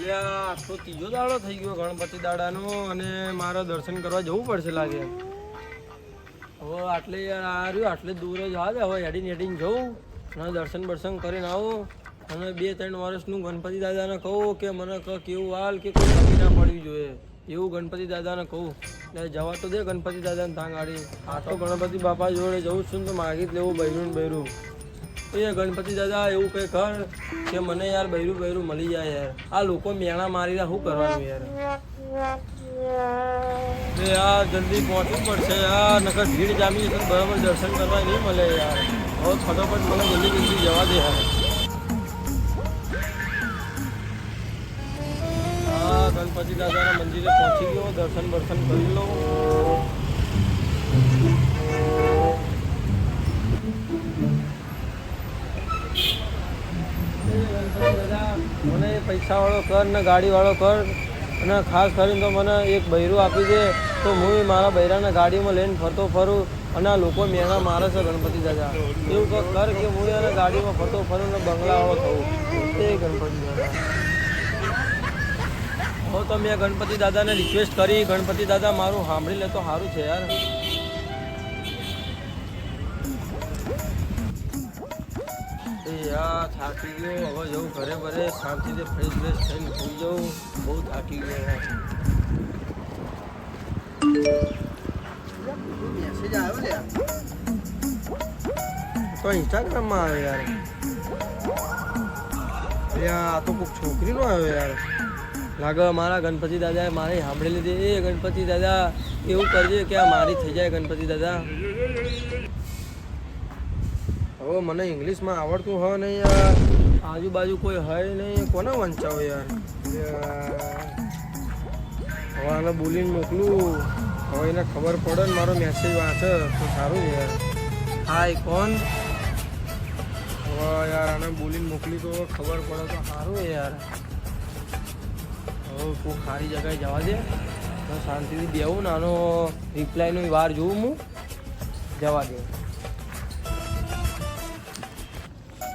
ત્રીજો દાડો થઈ ગયો ગણપતિ દાડાનો અને મારે દર્શન કરવા જવું પડશે લાગે. હવે આટલે યાર આ રહ્યું, આટલે દૂર જ આવે હવે હેડીને હેડીને જવું અને દર્શન બર્શન કરીને આવું અને બે, ત્રણ વર્ષનું ગણપતિ દાદાને કહું કે મને કેવું હાલ કે કોઈ કમી ના પડવી જોઈએ. એવું ગણપતિ દાદાને કહું. એટલે જવા તો દે ગણપતિ દાદાને ત્યાં ગાડી આ તો ગણપતિ બાપા જોડે જવું છું ને તો માગી જ લેવું બૈરું ને બૈરું એ ગણપતિ દાદા, એવું કંઈ કર કે મને યાર બૈરું બૈરું મળી જાય યાર. આ લોકો મેણા મારીને શું કરવાનું યાર? આ જલ્દી પહોંચવું પડશે, આ નકર ભીડ જામી જશે બરાબર દર્શન કરવા નહીં મળે યાર. હવે ફટોફટ મને જલ્દી જલ્દી જવા દે યાર. હા ગણપતિ દાદાના મંદિરે પહોંચી ગયો, દર્શન બર્શન કરી લઉં મને પૈસા વાળો કર ને ગાડીવાળો કર અને ખાસ કરીને તો મને એક બૈરું આપી દે તો હું મારા બૈરાને ગાડીમાં લઈને ફરતો ફરું અને આ લોકો મેણા મારે છે ગણપતિ દાદા. એવું કર કે હું એને ગાડીમાં ફરતો ફરું ને બંગલાવાળો થવું. તે ગણપતિ દાદા. હવે તો મેં ગણપતિ દાદાને રિક્વેસ્ટ કરી. ગણપતિ દાદા, મારું સાંભળી લે તો સારું છે યાર. એ યાર થાકી ગયો હવે જવું ઘરે ભરે શાંતિથી ફ્રેશ ફ્રેશ થઈને સુઈ જાઉં બહુ થાકી ગયો યાર મેસેજ આવ્યો લે તો ઇન્સ્ટાગ્રામમાં આવ્યો યાર અરે આ તો કોઈક છોકરીનો આવ્યો યાર લાગે મારા ગણપતિ દાદાએ મારે સાંભળી લીધી એ ગણપતિ દાદા એવું કરજે કે આ મારી થઈ જાય ગણપતિ દાદા હવે મને ઇંગ્લિશમાં આવડતું હોય નહીં યાર. આજુબાજુ કોઈ હોય નહીં. કોને વંચાવો યાર. હવે આને બોલીને મોકલું. હવે એને ખબર પડે ને મારો મેસેજ વાંચે. તો સારું યાર. હાય, કોણ? હવે યાર આને બોલીને મોકલી તો ખબર પડે તો સારું યાર. હવે કોઈ ખારી જગ્યાએ જવા દે. શાંતિથી બેવું ને આનો રિપ્લાયની વાર જોઉં હું. જવા દે.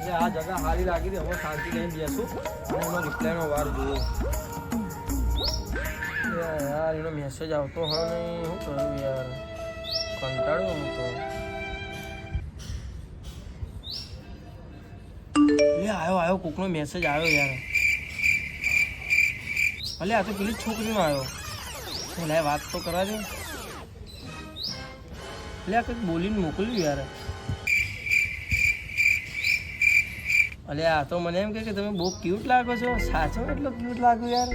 એટલે આ જગા સારી લાગી હતી, હવે શાંતિ લઈને બેસું અને એનો રિપ્લાયનો વાર જોયો યાર, એનો મેસેજ આવતો હોય નહીં. શું કરું યાર? કંટાળ્યો હું તો. એ આવ્યો આવ્યો કોકનો મેસેજ આવ્યો યાર. ભલે આ તો પેલી છોકરીનો આવ્યો એટલે વાત તો કરાજો એટલે આ કંઈક બોલીને મોકલ્યું યાર. અલે આ તો મને એમ કે તમે બહુ ક્યુટ લાગો છો. સાચો એટલો ક્યુટ લાગુ યાર.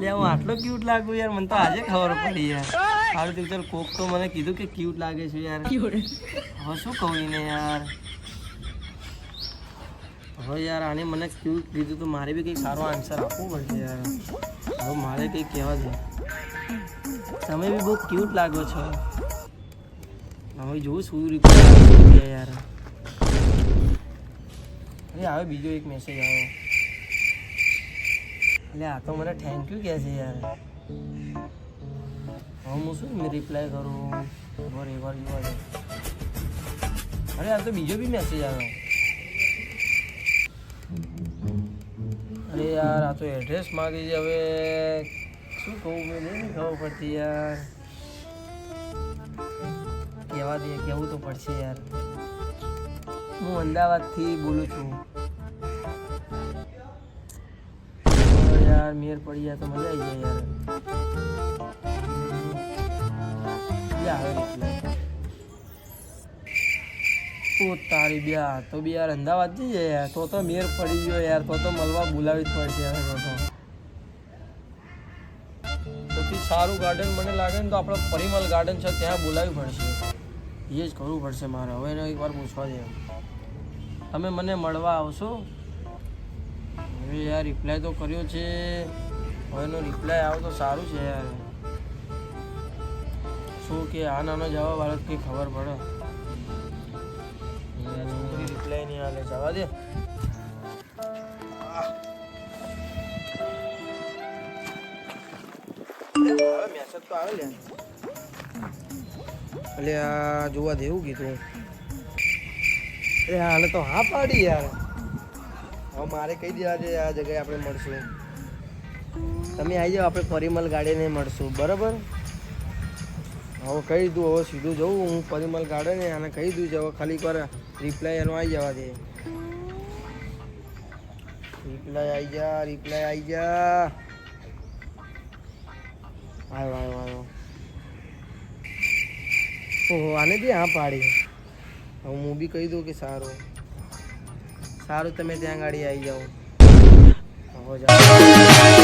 લે હું આટલો ક્યુટ લાગુ યાર. મને તો આજે ખબર પડી યાર. સારું તો ચાલ કોક તો મને કીધું કે ક્યુટ લાગે છે યાર. હવે શું કહું એને યાર? હવે યાર આને મને ક્યુટ કીધું તો મારે બી કંઈક સારો આન્સર આપવો પડશે યાર. હવે મારે કંઈક કહેવા છે તમે બી બહુ ક્યુટ લાગો છો. હવે જોઉં શું રીતે યાર. અરે આવે બીજો એક મેસેજ આવ્યો એટલે આ તો મને થેન્ક યુ કહે છે યાર હવે હું શું રિપ્લાય કરું એકવાર એકવાર જોવા દે અરે આ તો બીજો બી મેસેજ આવ્યો અરે યાર આ તો એડ્રેસ માગી છે હવે શું કહું મેં નહીં ખબર પડતી યાર કહેવા દે કહેવું તો પડશે યાર હું અમદાવાદથી બોલું છું. યાર, મેર પડી જાય તો મજા આવી જાય યાર. ઓ તારી બ્યા, તો બી યાર અમદાવાદ જઈએ યાર. તો તો મેર પડી ગયો યાર. તો તો મળવા બોલાવી જ પડશે યાર તો તો. સૌથી સારું ગાર્ડન મને લાગે ને તો આપણે પરિમલ ગાર્ડન છે ત્યાં બોલાવી પડશે. એ જ કરવું પડશે મારે. હવે એને એકવાર પૂછવા દે. તમે મને મળવા આવશો? હવે યાર રિપ્લાય તો કર્યો છે. હવે એનો રિપ્લાય આવે તો સારું છે યાર. શું કે આ નાનો જવાબ વાળો કંઈ ખબર પડે? રિપ્લાય નહીં આવે જવા દે. મેસેજ તો આવે લે એટલે આ જોવા દેવું કીધું. અરે હાલે તો હા પાડી યાર. હવે મારે કહી દેવા છે, આ જગ્યાએ આપણે મળશું. તમે આવી જાઓ, આપણે પરિમલ ગાડીને મળશું. બરાબર? હવે કહી દઉં હવે સીધું જવું. હું પરિમલ ગાર્ડને આને કહી દઉં છે, હવે ખાલી એકવાર રિપ્લાય એનો આવી જવા દે. રિપ્લાય આવી જા રિપ્લાય આવી જા. આવ્યો આવ્યો આવ્યો ઓહો, આને બી હા પાડી. હવે હું બી કહી દઉં કે સારું. સારું, તમે ત્યાં ગાડી આવી જાઓ. હવે જાઓ.